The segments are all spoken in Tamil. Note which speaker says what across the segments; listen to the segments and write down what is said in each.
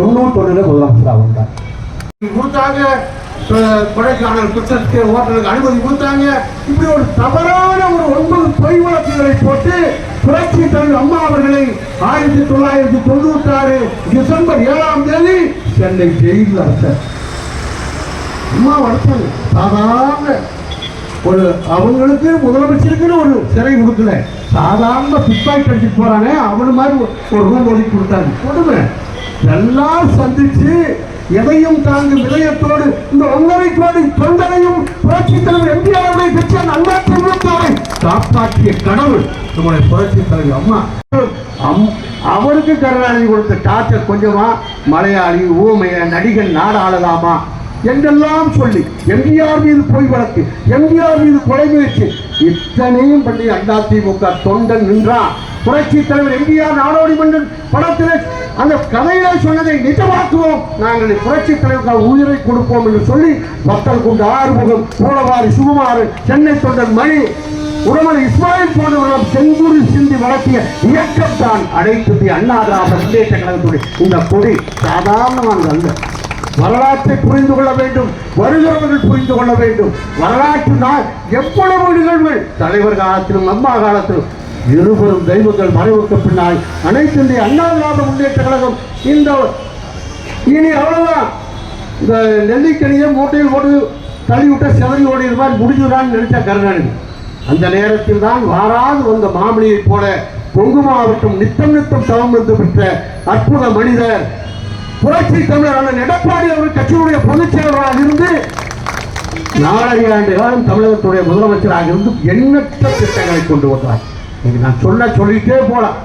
Speaker 1: தொண்ணூத்தொன்னுல முதலமைச்சராக வந்தார்.
Speaker 2: கொடுத்தாங்க கொடைக்கானல் குற்றத்துக்கு ஓட்டலுக்கு அனுமதி கொடுத்தாங்க. இப்படி ஒரு தவறான ஒரு ஒன்பது பொய் வழக்குகளை போட்டு புரட்சி தலைவர் அம்மா அவர்களை ஆயிரத்தி தொள்ளாயிரத்தி தொண்ணூத்தி ஆறு டிசம்பர் ஏழாம் தேதி சென்னை ஜெயிலில் அடைச்சார். அம்மா வளர்த்தாங்க சாதாரண ஒரு அவங்களுக்கு முதலமைச்சருக்குன்னு ஒரு சிறை கொடுக்கல. சாதாரண பிட்பாக்கெட் அடிச்சுட்டு போறானே அவனு மாதிரி ஒரு- ஒரு ரூம் ஒதுக்கி கொடுத்தாங்க. கொடுங்க எல்லாம் சந்திச்சு எதையும் தாங்கு விதயத்தோடு இந்த ஒன்றரை கோடி தொண்டனையும் புரட்சி தலைவர் எம்ஜிஆரை பெற்ற நல்லாட்சி அதிமுகவை காப்பாற்றிய கடவுள் நம்முடைய புரட்சி தலைவர் அம்மா. அம் அவருக்கு கருணாநிதி கொடுத்த டார்ச்சர் கொஞ்சமா மலையாளி ஊமைய நடிகன் நாடாளலாமா என்றெல்லாம் சொல்லி எம்ஜிஆர் மீது பொய் வழக்கு எம்ஜிஆர் மீது கொலை முயற்சி இத்தனையும் பண்ணி அதிமுக தொண்டன் நின்றான். புரட்சி தலைவர் எம்ஜிஆர் நாடோடி மன்னன் படத்தில் அந்த கதையில சொன்னதை நிஜமாக்குவோம். நாங்கள் புரட்சி தலைவர்கள் உயிரை கொடுப்போம் என்று சொல்லி பக்தர் கொண்டு ஆறுமுகம் சோழவாரி சுகுமார் சென்னை தொண்டன் மணி உடமலை இஸ்மாயில் போன்றவர்களும் செங்குடி சிந்தி வளர்த்திய இயக்கம் தான் அனைத்து அண்ணாதிராவிட முன்னேற்ற கழகத்துடைய இந்த கொடி சாதாரணமானது அல்ல வரலாற்றை புரிந்து கொள்ள வேண்டும். வருகிறவர்கள் புரிந்து கொள்ள வேண்டும். வரலாற்று நாள் எவ்வளவு நிகழ்வுகள்? தலைவர் காலத்திலும் அம்மா காலத்திலும். இருவரும் தெய்வங்கள் மறைவுக்கு பின்னால் அனைத்து இந்திய அண்ணா திராவிட முன்னேற்ற கழகம் இந்த இனி அவ்வளவுதான். இந்த நெல்லிக்கனியை மூட்டையில் போட்டு தள்ளிவிட்ட செவரி ஓடியது மாதிரி முடிஞ்சுதான்னு நினைச்சா கருணாநிதி. அந்த நேரத்தில் தான் வாராது வந்த மாமணியைப் போல கொங்கு மாவட்டம் நித்தம் நித்தம் தவம் வந்து பெற்ற அற்புத மனிதர் புரட்சி தமிழர் அண்ணன் எடப்பாடி அவர்கள் கட்சியுடைய பொதுச் செயலராக இருந்து நாலரை ஆண்டு காலம் தமிழகத்துடைய முதலமைச்சராக இருந்து எண்ணற்ற திட்டங்களை கொண்டு வந்தார். நான் சொல்ல சொல்லிட்டே போலாம்.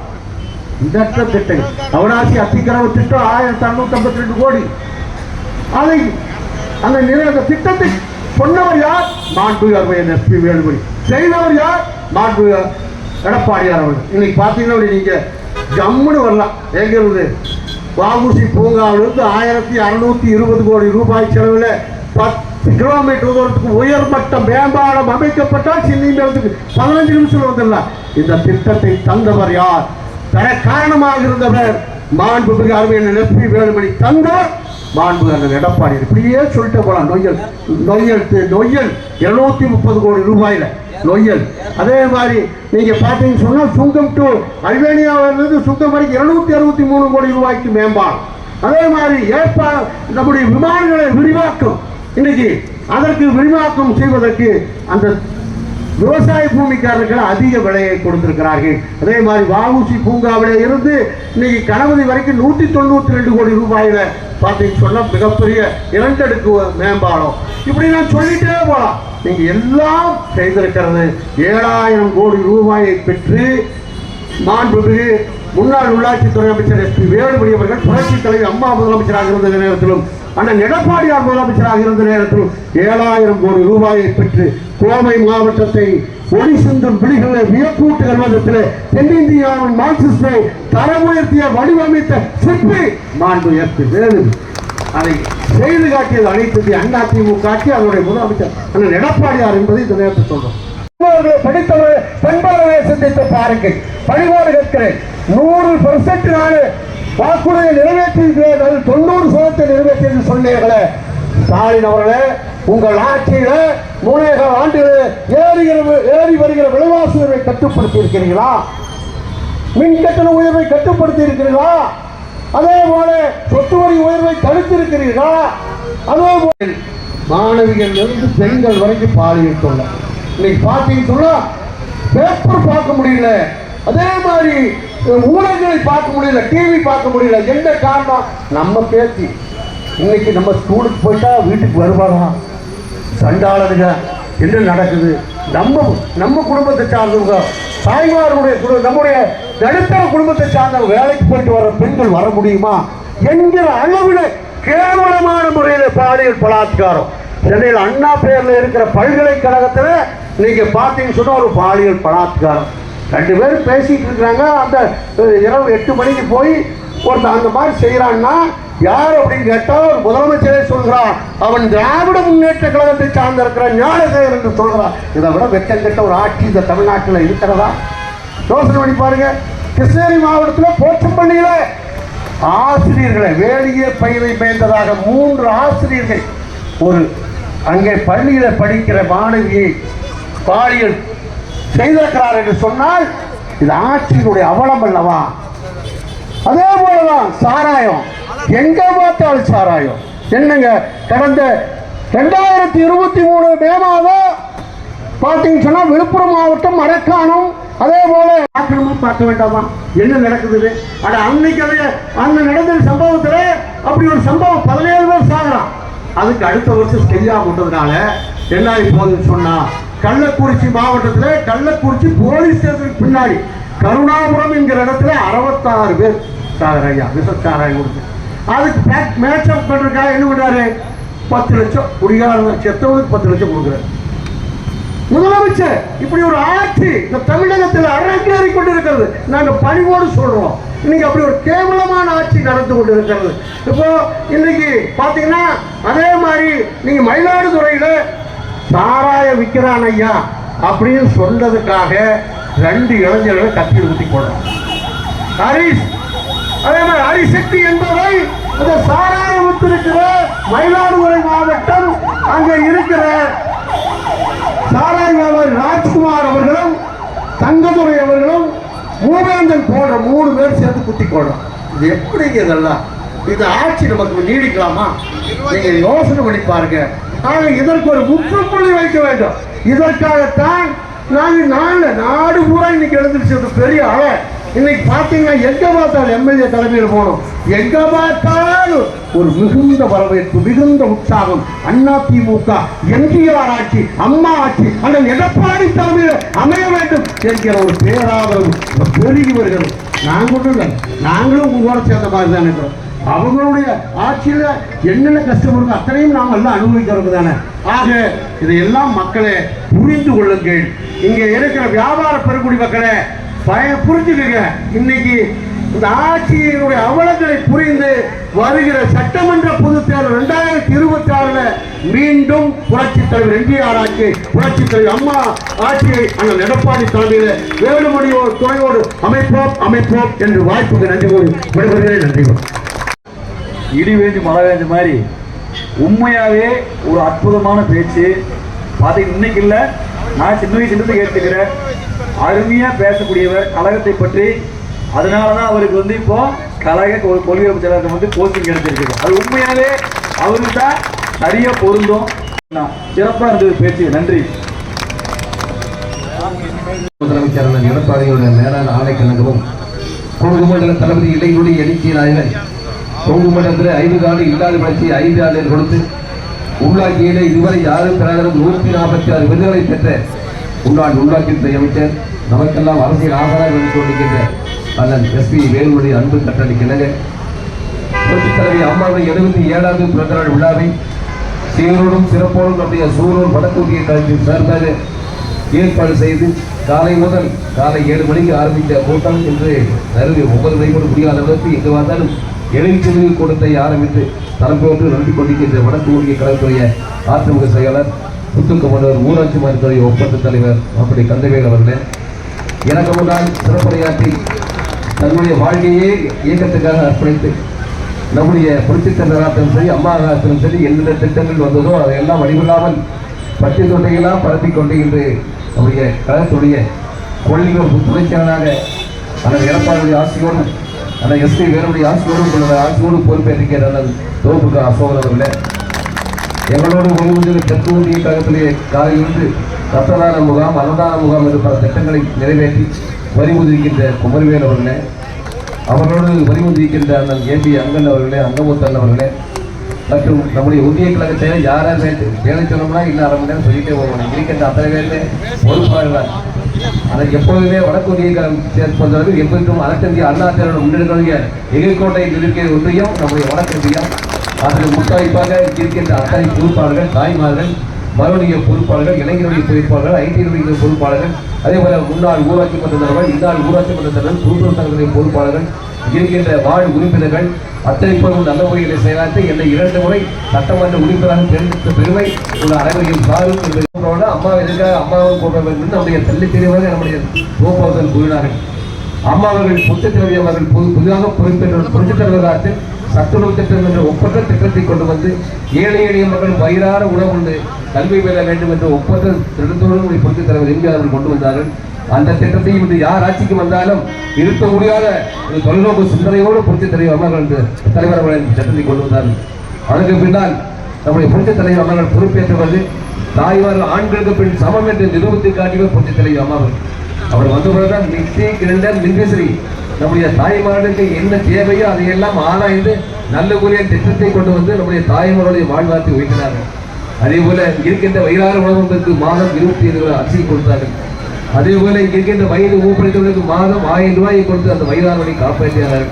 Speaker 2: எண்ணற்ற திட்டங்கள். அவனாசி அத்திக்கிரம திட்டம் ஆயிரத்தி அறுநூத்தி ஐம்பத்தி ரெண்டு கோடி. அதை அந்த நிறை அந்த திட்டத்தை சொன்னவர் யார்? மாண்பு எஸ் பி வேலுமணி. செய்தவர் யார்? மாண்பு எடப்பாடியார் அவர்கள். இன்னைக்கு பார்த்தீங்கன்னா நீங்க ஜம்முன்னு வரலாம். எங்க இருந்து? வாகுசி பூங்காவிலிருந்து ஆயிரத்தி அறுநூத்தி இருபது கோடி ரூபாய் செலவில் பத்து கிலோமீட்டர் தூரத்துக்கு உயர்மட்ட மேம்பாலம் அமைக்கப்பட்டால் சின்ன பதினஞ்சு நிமிஷம் வந்துடலாம். இந்த திட்டத்தை தந்தவர் யார்? தர காரணமாக இருந்தவர் மாண்புமிகு அருமையான எஸ்பி வேலுமணி தந்தார். மாண்பு அண்ணன் எடப்பாடி இப்படியே சொல்லிட்டு போலாம். நொய்யல் நொய்யல் நொய்யல் இருநூத்தி முப்பது கோடி ரூபாயில. நொய்யல் அதே மாதிரி நீங்க பாத்தீங்கன்னு சொன்னா சுங்கம் டு அல்வேனியாவிலிருந்து சுங்கம் வரைக்கும் இருநூத்தி அறுபத்தி மூணு கோடி ரூபாய்க்கு மேம்பாடு அதே மாதிரி ஏற்பா நம்முடைய விமானங்களை விரிவாக்கம். இன்னைக்கு அதற்கு விரிவாக்கம் செய்வதற்கு அந்த விவசாய பூமிக்காரர்கள் அதிக விலையை கொடுத்திருக்கிறார்கள். அதே மாதிரி வஉசி பூங்காவில் இருந்து இன்னைக்கு கணபதி வரைக்கும் நூற்றி தொண்ணூற்றி ரெண்டு கோடி ரூபாயில பார்த்தீங்கன்னு சொன்னால் மிகப்பெரிய இரண்டடுக்கு மேம்பாலம். இப்படி நான் சொல்லிட்டே போகலாம் நீங்கள் எல்லாம் செய்திருக்கிறது ஏழாயிரம் கோடி ரூபாயை பெற்று மாண்புமிகு முன்னாள் உள்ளாட்சித்துறை அமைச்சர் எஸ் பி வேலுமணி அவர்கள் புரட்சித் தலைவர் அம்மா முதலமைச்சராக இருந்த நேரத்திலும் அண்ணன் எடப்பாடியார் முதலமைச்சராக இருந்த நேரத்திலும் ஏழாயிரம் கோடி ரூபாயை பெற்று கோவை மாவட்டத்தை ஒளி சிந்தும் விழிகளை வியப்பூட்டு விதத்தில் தென்னிந்தியாவின் மார்க்சிஸ்டை தரம் உயர்த்திய வடிவமைத்த சிற்பி மாண்பு எஸ் பி வேலுமணி. அதை செய்து காட்டியது அனைத்து அண்ணா திமுக அதனுடைய முதலமைச்சர் அண்ணன் எடப்பாடியார் என்பதை இந்த நேரத்தில் சொல்றோம் படித்தவர்கள் பண்பாளர்களை சிந்தித்து பாருங்கள். பணிவோடு கேட்கிறேன். நூறு பெர்சென்ட் நான் வாக்குறுதியை நிறைவேற்றியிருக்கிறேன். தொண்ணூறு சதத்தை நிறைவேற்றி சொன்னீர்களே. ஸ்டாலின் அவர்களே உங்கள் ஆட்சியில மூணேகால் ஆண்டுகள் ஏறுகிற ஏறி வருகிற விலைவாசி உயர்வை கட்டுப்படுத்தி இருக்கிறீர்களா மின் கட்டண உயர்வை கட்டுப்படுத்தி இருக்கிறீர்களா அதே போல சொத்து வரி உயர்வை தடுத்திருக்கிறீர்களா? அதே போல மாணவிகள் இருந்து பெண்கள் வரைக்கும் பாலியல் தொல்லை. இன்னைக்கு பார்த்தீங்கன்னு சொன்னா பேப்பர் பார்க்க முடியல. அதே மாதிரி ஊடகங்களை பார்க்க முடியல டிவி பார்க்க முடியல. எந்த காரணம்? நம்ம பேச்சு இன்னைக்கு நம்ம ஸ்கூலுக்கு போயிட்டா வீட்டுக்கு வருவாரா சண்டாளனுங்க என்ன நடக்குது? நம்ம நம்ம குடும்பத்தை சார்ந்தவங்க தாய்மாருடைய குடும்பம் நம்முடைய நடுத்தர குடும்பத்தை சார்ந்தவங்க வேலைக்கு போயிட்டு வர பெண்கள் வர முடியுமா? என்கிற அளவில் கேவலமான முறையில் பாலியல் பலாத்காரம். சென்னையில் அண்ணா பேரில் இருக்கிற பல்கலைக்கழகத்தில் இன்னைக்கு பார்த்தீங்கன்னு சொன்னால் ஒரு பாலியல் பலாத்காரம். ரெண்டு பேரும் பேசிகிட்டு இருக்கிறாங்க. அந்த இரவு எட்டு மணிக்கு போய் ஒருத்தன் அந்த மாதிரி செய்கிறான்னா யார் அப்படின்னு கேட்டால் ஒரு முதலமைச்சரே சொல்கிறான் அவன் திராவிட முன்னேற்ற கழகத்தை சார்ந்திருக்கிற ஞானசேகர் என்று சொல்கிறான் இதை விட வெக்கம் கெட்ட ஒரு ஆட்சி இந்த தமிழ்நாட்டில் இருக்கிறதா? யோசனை பண்ணி பாருங்க. கிருஷ்ணகிரி மாவட்டத்தில் போச்சம்பள்ளியில ஆசிரியர்களை வேலையே பயிரை மேய்ந்ததாக மூன்று ஆசிரியர்கள். ஒரு அங்கே பள்ளியில் படிக்கிற மாணவியை பாலியல் செய்திருக்கிறார் என்று சொன்னால் இது ஆட்சியினுடைய அவலம் அல்லவா? அதே போலதான் சாராயம். எங்க பார்த்தாலும் சாராயம். என்னங்க கடந்த ரெண்டாயிரத்தி இருபத்தி மூணு மே மாதம் பார்த்தீங்கன்னு சொன்னா விழுப்புரம் மாவட்டம் மரக்காணம். அதே போல ஆக்கிரமா பார்க்க வேண்டாமா? என்ன நடக்குது அட அன்னைக்கு அது அங்க நடந்த சம்பவத்துல அப்படி ஒரு சம்பவம் பதினேழு பேர் சாகலாம். அதுக்கு அடுத்த வருஷம் செய்யாம விட்டதுனால என்ன ஆகி போகுதுன்னு சொன்னா கள்ளக்குறிச்சி மாவட்டத்தில் கள்ளக்குறிச்சி போலீஸ் ஸ்டேஷனுக்கு பின்னாடி கருணாபுரம் என்கிற இடத்துல அறுபத்தாறு பேர். சாகரையா விசச்சாராயம் கொடுத்து. அதுக்கு பேக் மேட்சப் பண்ணுறதுக்காக என்ன பண்றாரு? பத்து லட்சம் குடிகாரங்க செத்தவனுக்கு பத்து லட்சம் கொடுக்குறாரு. முதலமைச்சர் இப்படி ஒரு ஆட்சி இந்த தமிழகத்தில் அரங்கேறி கொண்டிருக்கிறது. நாங்கள் பணிவோடு சொல்றோம். இன்னைக்கு அப்படி ஒரு கேவலமான ஆட்சி நடந்து கொண்டிருக்கிறது. இப்போ இன்னைக்கு பார்த்தீங்கன்னா அதே மாதிரி நீங்க மயிலாடுதுறையில சாராய விற்கிறான் ஐயா அப்படின்னு சொன்னதுக்காக ரெண்டு இளைஞர்களை கத்தியில் ஊற்றி போடுறோம் ஹரிஷ் அதே மாதிரி ஹரிசக்தி என்பதை இந்த சாராயம் வித்திருக்கிற மயிலாடுதுறை மாவட்டம் அங்க இருக்கிற சாராய் வியாபாரி ராஜ்குமார் அவர்களும் தங்கதுரை அவர்களும் மூவேந்தன் போன்ற மூணு பேர் சேர்ந்து குத்தி போடுறோம் இது எப்படி இதெல்லாம்? இந்த ஆட்சி நமக்கு நீடிக்கலாமா? நீங்க யோசனை பண்ணி பாருங்க. ஆக இதற்கு ஒரு முற்றுப்புள்ளி வைக்க வேண்டும். இதற்காகத்தான் நாங்கள் நாங்க நாடு பூரா இன்னைக்கு எழுந்திருச்சு ஒரு பெரிய அலை. இன்னைக்கு பார்த்தீங்கன்னா எங்க பார்த்தாலும் எம்எல்ஏ தலைமையில் போகணும். எங்க பார்த்தாலும் ஒரு மிகுந்த வரவேற்பு மிகுந்த உற்சாகம். அண்ணா திமுக எம்ஜிஆர் ஆட்சி அம்மா ஆட்சி அண்ணன் எடப்பாடி தலைமையில் அமைய வேண்டும் என்கிற ஒரு பேராதரவு பெருகி வருகிறது நாங்களும் இல்லை. நாங்களும் உங்களோட சேர்ந்த மாதிரி தான் இருக்கிறோம். அவங்களுடைய ஆட்சியில் என்னென்ன கஷ்டம் இருக்கோ அத்தனையும் நாம் எல்லாம் அனுபவிக்கிறது தானே. ஆக இதையெல்லாம் மக்களே புரிந்து கொள்ளுங்கள். இங்கே இருக்கிற வியாபார பெருங்குடி மக்களை பய புரிஞ்சுக்கங்க. இன்னைக்கு இந்த ஆட்சியினுடைய அவலங்களை புரிந்து வருகிற சட்டமன்ற பொதுத் தேர்தல் ரெண்டாயிரத்தி இருபத்தி ஆறுல மீண்டும் புரட்சி தலைவர் எம்ஜிஆர் ஆட்சி புரட்சி தலைவர் அம்மா ஆட்சியை அண்ணன் எடப்பாடி தலைமையில வேலுமணியோடு துணையோடு அமைப்போம் அமைப்போம் என்று வாய்ப்புக்கு நன்றி கூறி விடுபடுகிறேன் நன்றி. கூறி
Speaker 3: இடி வேண்டி மழை வேண்டி மாதிரி உண்மையாகவே ஒரு அற்புதமான பேச்சு. பார்த்தீங்கன்னா இன்னைக்கு இல்லை. நான் சின்ன வயசுலேருந்து கேட்டுக்கிறேன். அருமையாக பேசக்கூடியவர் கழகத்தை பற்றி. அதனால தான் அவருக்கு வந்து இப்போ கழக கொள்கை செயலாளர் வந்து கோச்சிங் கிடைச்சிருக்கு அது உண்மையாகவே அவருக்கு தான் சரியா பொருந்தும். சிறப்பாக இருந்தது பேச்சு. நன்றி.
Speaker 1: முதலமைச்சர் எடப்பாடியுடைய மேலான ஆணைக்கழகமும் கொங்கு மண்டல தளபதி இளைஞருடைய எழுச்சி நாயகன் கொங்கு ஐந்து ஆண்டு இல்லாத வளர்ச்சி ஐந்து ஆண்டு கொடுத்து உள்ளாக்கியிலே இதுவரை யாரும் பெறாத நூற்றி நாற்பத்தி ஆறு விருதுகளை பெற்ற உள்நாட்டு உள்ளாட்சித்துறை அமைச்சர் நமக்கெல்லாம் அரசியல் ஆதரவாக என்று கொண்டிருக்கின்ற அண்ணன் எஸ்பி வேலுமணி அன்பு கட்டளைக்கிணங்க புரட்சித் தலைவி அம்மாவின் எழுபத்தி ஏழாவது பிறந்த நாள் விழாவை சீரோடும் சிறப்போடும் நம்முடைய சூரூர் வடக்கூட்டிய கழகத்தின் சார்பாக ஏற்பாடு செய்து காலை முதல் காலை ஏழு மணிக்கு ஆரம்பித்த கூட்டம் இன்று நறுவி ஒவ்வொரு மணி கூட முடியாத அளவுக்கு எங்கு வந்தாலும் எழுச்சி கூட்டத்தை ஆரம்பித்து தலைப்போட்டு நடத்தி கொண்டிருக்கின்ற வடக்கு ஊழிய கழகத்துடைய அதிமுக செயலர் புத்துக்கமன்னர் ஊராட்சி மன்றத்துறை ஒப்பந்த தலைவர் அப்படி கந்தவேல் அவர்களே. எனக்கு முன்னால் சிறப்புரையாற்றி தன்னுடைய வாழ்க்கையே இயக்கத்துக்காக அர்ப்பணித்து நம்முடைய புரட்சித் சரி அம்மா ஆகட்டும் சரி என்னென்ன திட்டங்கள் வந்ததோ அதையெல்லாம் வடிவில்லாமல் பட்டி தொட்டையெல்லாம் பரப்பி கொண்டு இன்று நம்முடைய கழகத்துடைய கொள்ளிகள் துணைச்செயலாளராக அண்ணன் எடப்பாடியுடைய ஆட்சியோடும் ஆனால் எஸ்பி வேலுடைய ஆட்சியோடும் உங்களோட ஆட்சியோடு பொறுப்பேற்றிருக்கிற தோப்புக்கு அசோகன் அவர்களே. எங்களோடு ஓய்வூதிய தெற்கு ஒன்றிய கழகத்திலே காலையிலிருந்து ரத்ததான முகாம் அன்னதான முகாம் என்று பல திட்டங்களை நிறைவேற்றி வரி ஒதுக்கின்ற குமரிவேல் அவர்களே. அவர்களோடு வரி ஒதுக்கின்ற அண்ணன் ஏபி அங்கன் அவர்களே அங்கமுத்தன் அவர்களே. மற்றும் நம்முடைய ஒன்றிய கழக செயலர் யாராவது வேலை வேலை சொன்னோம்னா இன்னும் அரை மணி நேரம் சொல்லிட்டே வருவோம் இருக்கின்ற அத்தனை பேருமே பொறுப்பாளர்கள் ஆனால் எப்போதுமே வடக்கு ஒன்றிய கழகம் பொறுத்தவரைக்கும் எப்போதும் அனைத்திந்திய அண்ணா தேர்தல் முன்னெடுக்கக்கூடிய எகிர்கோட்டை இருக்கிற ஒன்றியம் நம்முடைய வடக்கிந்தியம் அதில் முத்தாய்ப்பாக இருக்கின்ற அத்தனை பொறுப்பாளர்கள் தாய்மார்கள் மறுநிலைய பொறுப்பாளர்கள் இளைஞருடைய பொறுப்பாளர்கள் ஐடியுடைய பொறுப்பாளர்கள் அதே போல முன்னாள் ஊராட்சி மன்ற தலைவர் இந்நாள் ஊராட்சி மன்ற தலைவர் கூட்டுறவு சங்கங்களுடைய பொறுப்பாளர்கள் இருக்கின்ற வாழ் உறுப்பினர்கள் அத்தனை பேரும் நல்ல முறையில் செயலாற்றி என்னை இரண்டு முறை சட்டமன்ற உறுப்பினராக தேர்ந்தெடுத்த பெருமை உள்ள அனைவரையும் சாரும் அம்மாவை அம்மாவை எதுக்காக அம்மாவை போடுறவர்கள் நம்முடைய தள்ளி தெளிவாக நம்முடைய கோபாசன் கூறினார்கள். அம்மா அவர்கள் புத்தத்திரவி அவர்கள் புது புதிதாக பொறுப்பேற்ற புரட்சித் தலைவராக சத்துணவு திட்டம் என்ற ஒப்பற்ற திட்டத்தை கொண்டு வந்து ஏழை எளிய மக்கள் வயிறார உணவு உண்டு கல்வி பெற வேண்டும் என்ற ஒப்பற்ற திட்டத்தோடு புரட்சித் தலைவர் எம்ஜிஆர் அவர்கள் கொண்டு வந்தார்கள். அந்த திட்டத்தையும் இன்று யார் ஆட்சிக்கு வந்தாலும் நிறுத்த முடியாத ஒரு தொலைநோக்கு சிந்தனையோடு புரட்சி தலைவர் அமர்கள் என்று தலைவர் அவர்கள் சட்டத்தை கொண்டு வந்தார்கள். அதற்கு பின்னால் நம்முடைய புரட்சி தலைவர் அமர்கள் பொறுப்பேற்றுவது தாய்மார்கள் ஆண்களுக்கு பின் சமம் என்று நிரூபித்து காட்டியவர் புரட்சி தலைவர் அம்மாவர்கள் அவர் வந்தபோதுதான் மிக்சி கிரைண்டர் மின்விசிறி நம்முடைய தாய்மார்களுக்கு என்ன தேவையோ அதையெல்லாம் ஆராய்ந்து நல்ல கூறிய திட்டத்தை கொண்டு வந்து நம்முடைய தாய்மாருடைய வாழ்வார்த்தை உயர்த்தினார்கள். அதே போல இருக்கின்ற வயிறாறு உணவகங்களுக்கு மாதம் இருபத்தி ஐந்து ரூபாய் அரிசி கொடுத்தார்கள். அதே போல இங்க இருக்கின்ற வயது ஊப்படைத்தவர்களுக்கு மாதம் ஆயிரம் ரூபாயை கொடுத்து அந்த வயிறாறுகளை காப்பாற்றினார்.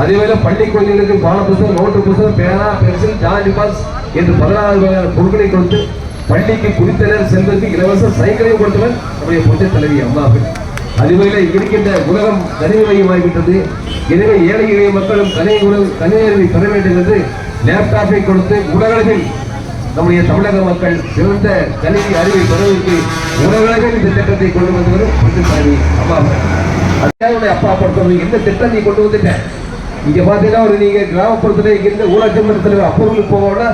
Speaker 1: அதே போல பள்ளி குழந்தைகளுக்கு பான புத்தகம் நோட்டு புத்தகம் பேனா பென்சில் ஜாதி பாஸ் என்று பதினாறு வகையான பொருட்களை கொடுத்து பள்ளிக்கு குறித்தனர் செல்வதற்கு இலவச சைக்கிளையும் கொடுத்தவர் நம்முடைய பொது தலைவி அம்மாவில் அதுவேளை இருக்கின்ற உலகம் கணினி மையமாகிவிட்டது. எனவே ஏழை எளிய மக்களும் கனிய உணவு கணினி பெற வேண்டும் என்று லேப்டாப்பை கொடுத்து உலகளவில் நம்முடைய தமிழக மக்கள் சிறந்த கல்வி அறிவை பெறுவதற்கு உலகளவில் இந்த திட்டத்தை கொண்டு வந்தவரும் பொது அம்மா அத்தியாவுடைய அப்பா பொறுத்தவரை எந்த திட்டம் நீ கொண்டு வந்துட்டேன்? இங்க பாத்தீங்கன்னா ஒரு நீங்க கிராமப்புறத்துல இங்க இருந்த ஊராட்சி மன்ற தலைவர் அப்ரூவல் போவோம்னா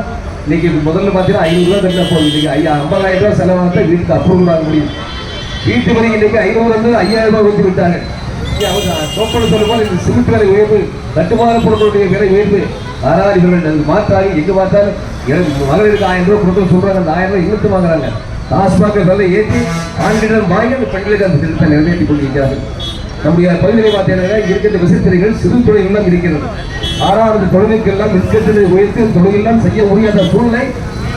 Speaker 1: இன்னைக்கு முதல்ல பாத்தீங்கன்னா ஐநூறு ரூபாய் கட்டினா போதும். இன்னைக்கு ஐயா ஐம்பதாயிரம் ரூபாய் செலவாக வீட்டுக்கு அப்ரூவல் ஆக முடியும். வீட்டு வரைக்கும் இன்னைக்கு ஐநூறு இருந்து ஐயாயிரம் ரூபாய் கொடுத்து விட்டாங்க. அவங்க சொல்லும் போது இந்த சிமெண்ட் விலை உயர்வு கட்டுமான பொருட்களுடைய விலை உயர்வு ஆனால் இவர்கள் அது மாற்றாங்க எங்கே பார்த்தாலும் எனக்கு மகளிருக்கு ஆயிரம் ரூபாய் கொடுத்து சொல்றாங்க அந்த ஆயிரம் ரூபாய் இழுத்து வாங்குறாங்க. டாஸ்மாக விலை ஏற்றி ஆண்களிடம் வாங்கி அந்த பெண்களுக்கு அந்த திட்டத்தை நிறைவேற்றி கொண்டிருக்கிறார்கள். நம்முடைய பகுதியை பார்த்தீங்கன்னா இருக்கின்ற விசைத்துறைகள் சிறு தொழில்கள் இருக்கிறது. ஆறாவது தொழிலுக்கெல்லாம் விற்கத்தினை உயர்த்தி தொழிலெல்லாம் செய்ய முடியாத சூழ்நிலை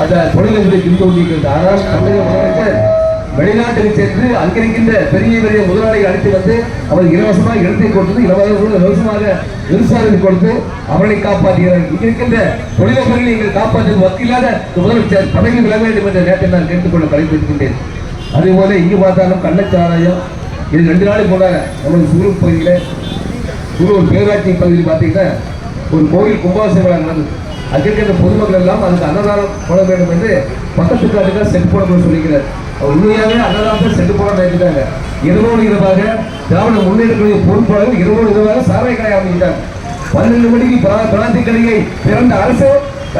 Speaker 1: அந்த தொழில்களை இருந்து கொண்டிருக்கிறது ஆனால் தமிழக வெளிநாட்டுக்கு சென்று அங்கிருக்கின்ற பெரிய பெரிய முதலாளிகள் அழைத்து வந்து அவர் இலவசமாக இடத்தை கொடுத்து இலவசமாக இலவசமாக விவசாயத்தை கொடுத்து அவர்களை காப்பாற்றுகிறார். இங்க இருக்கின்ற தொழிலதிபர்களை நீங்கள் காப்பாற்ற வக்கில்லாத முதலமைச்சர் பதவி விலக வேண்டும் என்ற நேரத்தை நான் கேட்டுக்கொள்ள கலைத்திருக்கின்றேன் அதேபோல இங்கு பார்த்தாலும் கள்ளச்சாராயம் இது ரெண்டு நாளைக்கு போனாங்க நமது சூரூர் பகுதியில் சூரூர் பேராட்சி பகுதியில் பார்த்தீங்கன்னா ஒரு கோவில் கும்பாபிஷேகம் நடந்தது. அங்கே பொதுமக்கள் எல்லாம் அதுக்கு அன்னதானம் போட வேண்டும் என்று பக்கத்து காட்டுக்காக செட்டு போடணும்னு சொல்லிக்கிறார். அவர் உண்மையாகவே அன்னதானத்தை செட்டு போட நினைக்கிறாங்க இரவோடு இரவாக திராவிட முன்னேற்ற பொறுப்பாளர்கள் இரவோடு இரவாக சாராய கடை அமைக்கிட்டாங்க பன்னெண்டு மணிக்கு பிர- பிராந்தி கடையை பிறந்த அரசு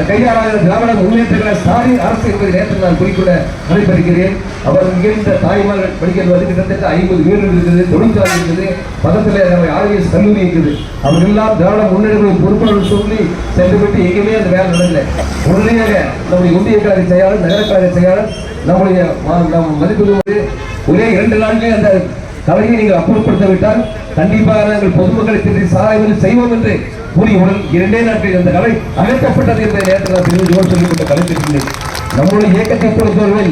Speaker 1: கையாளாத திராவிட முன்னேற்றங்களை சாரி அரசு என்பதை நேற்று நான் குறிப்பிட நடைபெறுகிறேன் அவர் இங்கிருந்த தாய்மார்கள் படிக்கிறது வந்து கிட்டத்தட்ட ஐம்பது வீடு இருக்குது தொழிற்சாலை இருக்குது பக்கத்தில் நம்ம ஆர்விஎஸ் கல்லூரி இருக்குது. அவர் எல்லாம் திராவிட முன்னேற்ற பொறுப்பாளர்கள் சொல்லி சென்று விட்டு எங்கேயுமே அந்த வேலை நடக்கல. உடனடியாக நம்முடைய ஒன்றிய கழக செயலாளர் நகர கழக செயலாளர் நம்முடைய நம் மதிப்பு ஒரே இரண்டு நாட்களே அந்த கலையை நீங்கள் அப்புறப்படுத்த விட்டால் கண்டிப்பாக நாங்கள் பொதுமக்களை திட்டி சாராய்வு செய்வோம் என்று கூறியவுடன் இரண்டே நாட்கள் அந்த கலை அகற்றப்பட்டது என்ற நேரத்தில் நான் தெரிந்து சொல்லிவிட்ட கலைத்திருக்கின்றேன். நம்முடைய இயக்கத்தை பொறுத்தவரை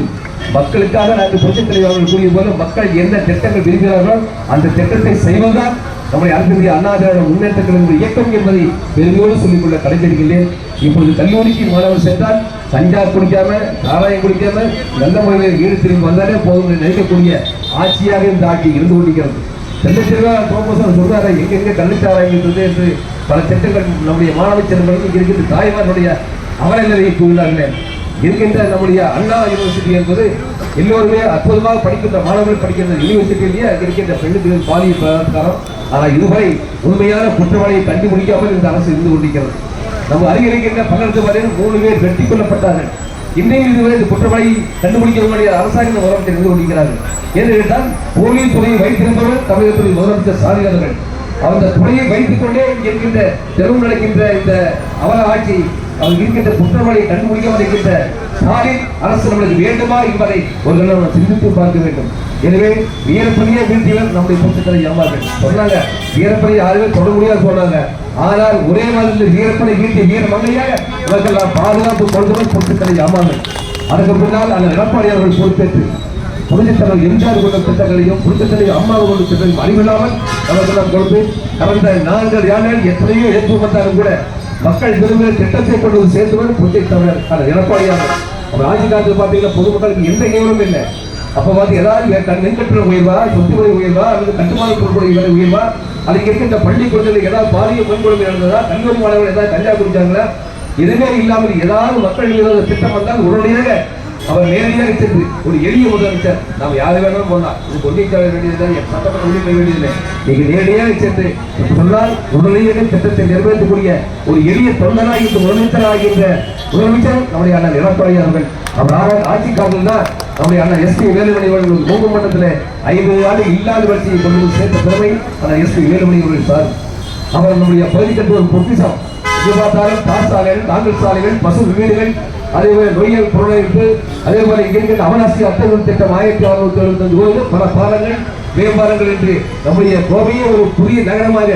Speaker 1: மக்களுக்காக நான் புரட்சித் தலைவர் அவர்கள் கூறிய போது மக்கள் எந்த திட்டங்கள் விரும்புகிறார்களோ அந்த திட்டத்தை செய்வதுதான் நம்முடைய அரசினுடைய அண்ணா திராவிட முன்னேற்ற இயக்கம் என்பதை பெருமையோடு சொல்லிக்கொள்ள கடைபிடிக்கின்றேன் இப்பொழுது கல்லூரிக்கு மாணவர் சென்றால் கஞ்சா குடிக்காம சாராயம் குடிக்காம நல்ல முறையில் ஈடு திரும்பி வந்தாலே போதும் நினைக்கக்கூடிய ஆட்சியாக இந்த ஆட்சி இருந்து கொண்டிருக்கிறது. செல்லத்திற்கா தோமசன் சொல்றாரு எங்கெங்க கள்ளச்சாராயம் இருந்தது என்று பல திட்டங்கள் நம்முடைய மாணவ செல்வங்களுக்கு இருக்கின்ற தாய்மார்களுடைய அவல நிலையை கூறினார்கள் இருக்கின்ற நம்முடைய அண்ணா யூனிவர்சிட்டி என்பது எல்லோருமே அற்புதமாக படிக்கின்ற மாணவர்கள் படிக்கின்ற யூனிவர்சிட்டியிலேயே அங்கே இருக்கின்ற பெண்ணுக்கு பாலியல் பலாத்காரம். ஆனால் இதுவரை உண்மையான குற்றவாளியை கண்டுபிடிக்காமல் இந்த அரசு இருந்து கொண்டிருக்கிறது. நம்ம அருகில் இருக்கின்ற பன்னெண்டு வரையில் மூணு பேர் வெட்டி கொல்லப்பட்டார்கள். இன்றையும் இதுவரை இந்த குற்றவாளி கண்டுபிடிக்கக்கூடிய அரசாங்க முதலமைச்சர் இருந்து கொண்டிருக்கிறார்கள். ஏன்னு கேட்டால் போலீஸ் துறையை வைத்திருந்தவர்கள் தமிழகத்தில் முதலமைச்சர் சாதியாளர்கள் அந்த துறையை வைத்துக் கொண்டே இருக்கின்ற தெருவு நடக்கின்ற இந்த அவல ஆட்சி அவங்க இருக்கின்ற குற்றவாளியை கண்டுபிடிக்காமல் இருக்கின்ற ஸ்டாலின் அரசு நம்மளுக்கு வேண்டுமா என்பதை ஒரு தடவை சிந்தித்து பார்க்க வேண்டும். எனவே வீரப்பணியை வீழ்த்தியவர் நம்முடைய புத்தகத்தை ஏமாறு சொன்னாங்க வீரப்பணி யாருமே தொட முடியாது சொன்னாங்க. ஆனால் ஒரே மாதிரி வீரப்பனை வீழ்த்திய வீர மங்கையாக இவர்கள் நாம் பாதுகாப்பு கொடுத்தவர் புத்தகத்தை ஏமாறு அதற்கு பின்னால் அந்த எடப்பாடி அவர்கள் பொறுப்பேற்று புரிஞ்சத்தலைவர் எம்ஜிஆர் கொண்ட திட்டங்களையும் புரிஞ்சத்தலைவர் அம்மாவை கொண்ட திட்டங்களையும் அறிவில்லாமல் அவர்களெல்லாம் கொடுத்து கடந்த நாங்கள் யானைகள் எத்தனையோ ஏற்பு வந்தாலும் கூட மக்கள் விரும்புகிற திட்டத்தை கொண்டு வந்து சேர்ந்தவர் புரிஞ்சத்தலைவர் அந்த எடப்பாடியாளர் அவர் ஆட்சி காலத்தில் பார்த்தீங்கன்னா பொதுமக்களுக்கு எந்த கேவலும் இல்லை. அப்போ பார்த்து ஏதாவது வே- கண் உயர்வா சொத்து வரி உயர்வா அல்லது கட்டுமான பொருட்களுடைய விலை உயர்வா? அதுக்கு இருக்கின்ற பள்ளி குழந்தைகளுக்கு ஏதாவது பாரிய முன்கொடுமை நடந்ததா? கல்லூரி மாணவர்கள் ஏதாவது கஞ்சா குடிச்சாங்களா? எதுவுமே இல்லாமல் ஏதாவது மக்கள் திட்டம் வந்தால் உடனடியாக அவர் நேரடியாக சென்று ஒரு எளிய முதலமைச்சர் நாம் யாரை வேணாலும் போடலாம். இது பொன்னிச்சாள வேண்டியதில்லை சட்டமன்ற உரிமை வேண்டியதில்லை. நீங்கள் நேரடியாக சென்று சொன்னால் உடனடியாக திட்டத்தை நிறைவேற்றக்கூடிய ஒரு எளிய தொண்டனாக இந்த முதலமைச்சராகின்ற முதலமைச்சர் நம்முடைய அண்ணன் எடப்பாடி அவர்கள். அவர் ஆட்சி காலத்தில் தான் நம்முடைய அண்ணன் எஸ் பி வேலுமணி அவர்கள் மூன்று மண்டலத்தில் ஐந்து ஆண்டு இல்லாத வளர்ச்சியை கொண்டு சேர்த்த பெருமை அண்ணன் எஸ் பி வேலுமணி அவர்கள் சார். அவர் நம்முடைய பகுதிக்கு ஒரு பொக்கிசம் இது தார் சாலைகள் தாங்கல் சாலைகள் பசு வீடுகள் அதே போல நொய்யல் புறநகர்ப்பு அதே போல இங்கே இருக்கிற அவனாசி அத்தகம் திட்டம் ஆயிரத்தி அறுநூத்தி எழுபத்தஞ்சு கோயில் பல பாலங்கள் மேம்பாலங்கள் என்று நம்முடைய கோவையை ஒரு புதிய நகரமாக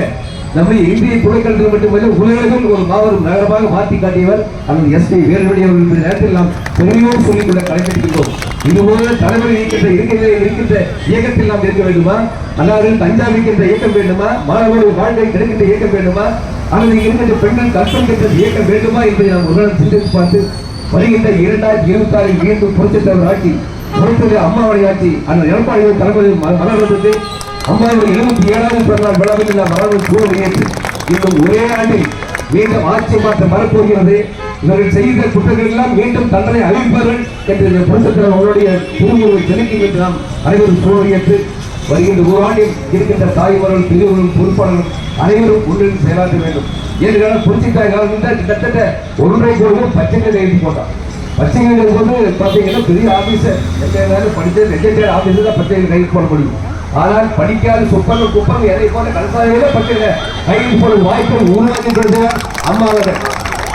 Speaker 1: நம்முடைய இந்திய துணைக்கல்வி மட்டுமல்ல உலகில் ஒரு மாபெரும் நகரமாக மாற்றி காட்டியவர் அண்ணன் எஸ் பி வேலுமணி அவர்கள் நேரத்தில் நாம் பெருமையோடு சொல்லிக்கொள்ள கடைபிடிக்கின்றோம். இதுபோல தலைவர் இருக்கின்ற இருக்கின்ற இருக்கின்ற இயக்கத்தில் நாம் இருக்க வேண்டுமா? அல்லாது தஞ்சா இருக்கின்ற இயக்கம் வேண்டுமா? மாணவர்கள் வாழ்க்கை கிடைக்கின்ற இயக்கம் வேண்டுமா? அல்லது இருக்கின்ற பெண்கள் கற்பனை இயக்கம் வேண்டுமா என்பதை நாம் ஒரு சிந்தித்து பார்த்து வருகின்ற இரண்டாயிரத்தி இருபத்தி ஆறில் மீண்டும் புரட்சித் ஆட்சி புரட்சித் அம்மாவுடைய ஆட்சி அந்த எடப்பாடி தலைமை மலர்ந்தது அம்மாவுடைய எழுபத்தி ஏழாவது பிறந்தாள் விழாவில் நாம் மலர்ந்து சூழல் ஏற்று இன்னும் ஒரே ஆண்டில் மீண்டும் ஆட்சி மாற்றம் வரப்போகிறது. இவர்கள் செய்த குற்றங்கள் எல்லாம் மீண்டும் தண்டனை அளிப்பார்கள் என்று இந்த புரட்சித் தலைவர் அவருடைய திருவுருவை செலுத்தி என்று நாம் அனைவரும் சூழல் ஏற்று வருகின்ற ஒரு ஆண்டில் இருக்கின்ற தாய்மார்கள் பெரியவர்களும் பொறுப்பாளர்கள் அனைவரும் ஒன்றில் செயலாற்ற வேண்டும். ஏனென்றால் புரட்சித்தாய் காலத்தில் கிட்டத்தட்ட ஒன்றரை கோடி பச்சை நிலை எழுதி போட்டான் நிலை வந்து பார்த்தீங்கன்னா பெரிய ஆபீசர் எங்க படித்த லெஜெண்டரி ஆபீசர் தான் பச்சைகள் கைது போட முடியும். ஆனால் படிக்காத சொப்பங்க குப்பங்க எதை போல கலசாதையில பச்சைகளை கைது போடும் வாய்ப்பை உருவாக்கின்றது அம்மாவது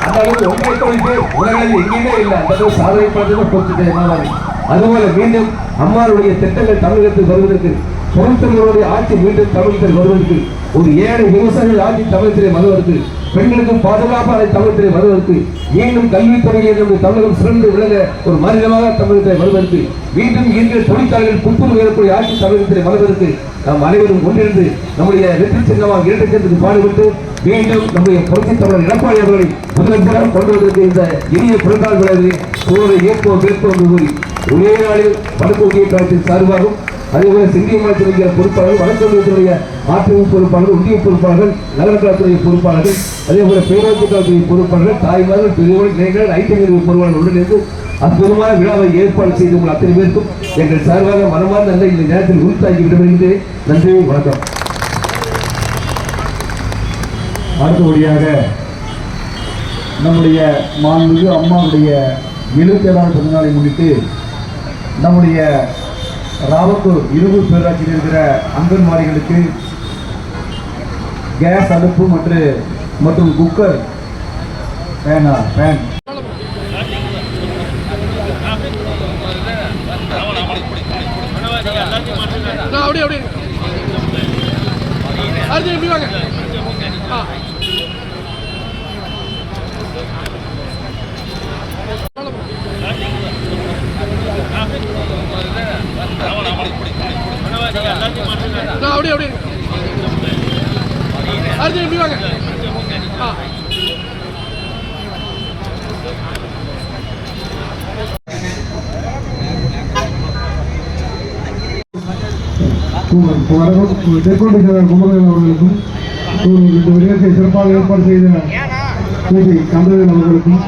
Speaker 1: அந்த அளவுக்கு ஒன்றை தொழில் உலகில் எங்கேயுமே இல்லை. அந்த அளவு சாதனை படுறது புரட்சித்தாய் அதுபோல மீண்டும் அம்மாவுடைய திட்டங்கள் தமிழகத்தில் வருவதற்கு பொருத்தங்களுடைய ஆட்சி மீண்டும் தமிழகத்தில் வருவதற்கு ஒரு ஏழை விவசாயிகள் ஆட்சி தமிழகத்திலே வருவதற்கு பெண்களுக்கும் பாதுகாப்பான தமிழகத்திலே வருவதற்கு மீண்டும் கல்வித்துறையை நம்முடைய தமிழகம் சிறந்து விளங்க ஒரு மாநிலமாக தமிழகத்திலே வருவதற்கு மீண்டும் இன்று தொழிற்சாலைகள் புத்துணர்வு ஏற்படைய ஆட்சி தமிழகத்திலே வருவதற்கு நாம் அனைவரும் ஒன்றிருந்து நம்முடைய வெற்றி சின்னமாக இரட்டச்சத்துக்கு பாடுபட்டு மீண்டும் நம்முடைய புரட்சித் தமிழர் எடப்பாடி அவர்களை முதலமைச்சராக கொண்டு வந்திருக்க இந்த இனிய பிறந்தாள் விழாவில் சூழலை ஏற்போம் ஏற்போம் என்று கூறி ஒரே நாளில் வடக்கு ஒன்றிய கழகத்தின் சார்பாகவும் அதேபோல சிந்திய மாநிலத்தினுடைய பொறுப்பாளர்கள் வடக்கொன்றியத்துடைய ஆட்சியமைப்பு பொறுப்பாளர்கள் உண்டிய பொறுப்பாளர்கள் நகரக்கழகத்துடைய பொறுப்பாளர்கள் அதேபோல பேரூராட்சி கழகத்துடைய பொறுப்பாளர்கள் தாய்மார்கள் பெரியவர்கள் இளைஞர்கள் ஐடி நிறுவன பொறுப்பாளர்கள் உடனிருந்து அற்புதமான விழாவை ஏற்பாடு செய்து உங்கள் அத்தனை பேருக்கும் எங்கள் சார்பாக மனமார்ந்த நன்றி இந்த நேரத்தில் உறுத்தாக்கி விடப்படுகின்றேன் நன்றி வணக்கம்.
Speaker 3: அடுத்தபடியாக நம்முடைய மாண்புமிகு அம்மாவுடைய எழுபத்தி ஏழாவது பிறந்தநாளை முன்னிட்டு நம்முடைய ராவத்தூர் இருபது பேராட்சியில் இருக்கிற அங்கன்வாடிகளுக்கு கேஸ் அடுப்பு மற்றும் மற்றும் குக்கர் பேனா
Speaker 4: பேன் அப்படியே அப்படியே அடுத்து எப்படி வாங்க. ஆ. நான் அப்படியே அப்படியே அடுத்து எப்படி வாங்க ஆ
Speaker 2: வணக்கம் தெற்கோட்டை செயலர் குமரவேல் அவர்களுக்கும் இந்த விடயத்தை சிறப்பாக ஏற்பாடு செய்த கந்தவேல் அவர்களுக்கும்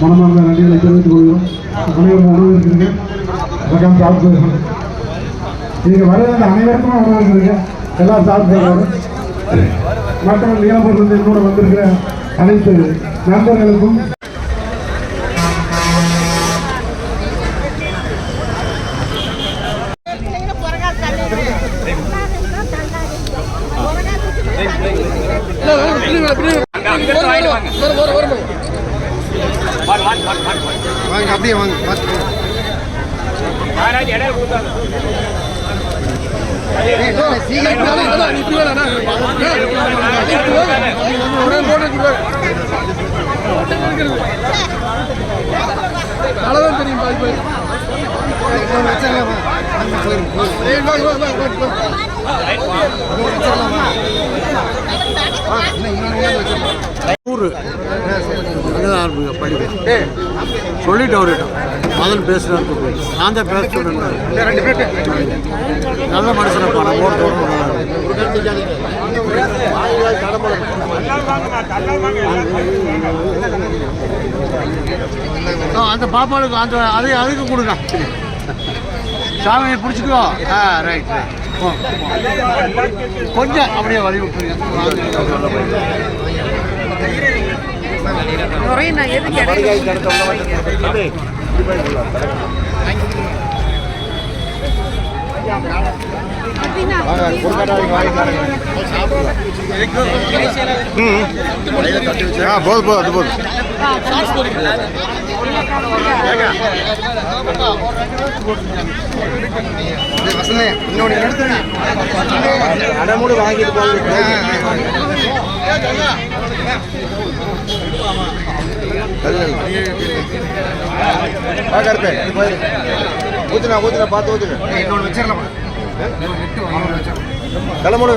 Speaker 2: மனமார்ந்த நன்றிகளை தெரிவித்துக் கொள்கிறோம் அனைவரும் வரவேற்கிறீங்க வணக்கம் சாப்பிட்டு நீங்க வரவேற்ற அனைவருக்கும் வரவேற்கிறீங்க எல்லாம் சாப்பிட்டு மற்றும் நீலப்பூர்லேருந்து என்னோட வந்திருக்கிற அனைத்து நண்பர்களுக்கும்.
Speaker 4: அப்படியே வாங்க அவ்வளோதான் தெரியும் பாதி பேர் ஏய், வாங்க, வாங்க, வாங்க, வாங்க.
Speaker 5: சொல்லிட்டு அவர்கிட்ட. முதல் பேசுறாரு நான் தான் பேச சொன்னேன். நல்ல மனுஷனப்பா நான் ஓட்டு ஓட்டு
Speaker 2: அந்த பாப்பாளுக்கு அந்த அதை அதுக்கு கொடுங்க. சாமியை பிடிச்சிக்கோ. ஆ ரைட் ரைட் கொஞ்சம் அப்படியே வழி விட்டுருங்க
Speaker 5: நுரையும் நான் எதுக்கு இடையில
Speaker 6: ஆ போதும் போதும் அது போதும் அடமூடு வாங்கிட்டு கருப்பேன் ஊத்துனா ஊத்துனா பார்த்து ஊத்துங்க இன்னொன்று வச்சிடலாம்? தலைமுறை